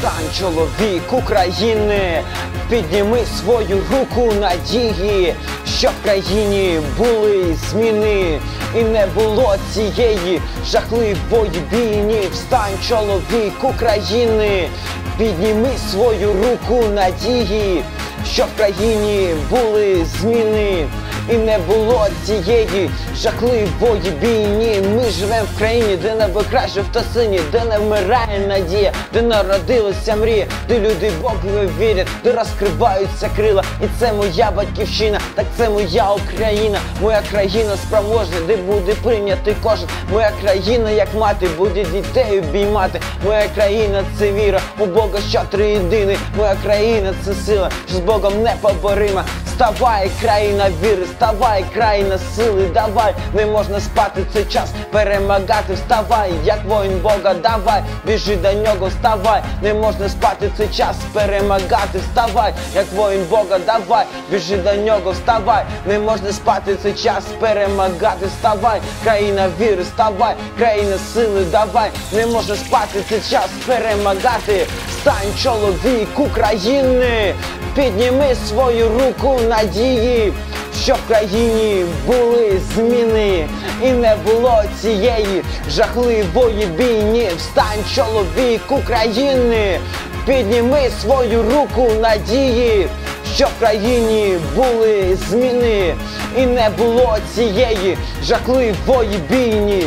Стань чоловік України, підніми свою руку надії, щоб в країні були зміни, і не було цієї жахливої війни. Встань, чоловік України, підніми свою руку надії, щоб в країні були зміни. І не було цієї жахливої війни. Ми живемо в країні, де небо краще в сині, де не вмирає надія, де народилася мрія, де люди Богові вірять, де розкриваються крила. І це моя батьківщина, так це моя Україна, моя країна справожна, де буде прийнятий кожен. Моя країна, як мати, буде дітей обіймати. Моя країна це віра, у Бога що триєдиний. Моя країна це сила, що з Богом непоборима. Вставай, країна віри, вставай, країна сили, давай, не можна спати цей час, перемагати, вставай, як воїн Бога, давай, біжи до нього, вставай, не можна спати цей час, перемагати, вставай, як воїн Бога, давай, біжи до нього, вставай, не можна спати цей час, перемагати, вставай, країна віри, вставай, країна сили, давай, не можна спати цей час, перемагати, стань чоловік України, підніми свою руку надії, щоб в країні були зміни, і не було цієї жахливої війни. Встань, чоловік України, підніми свою руку надії, щоб в країні були зміни, і не було цієї жахливої війни.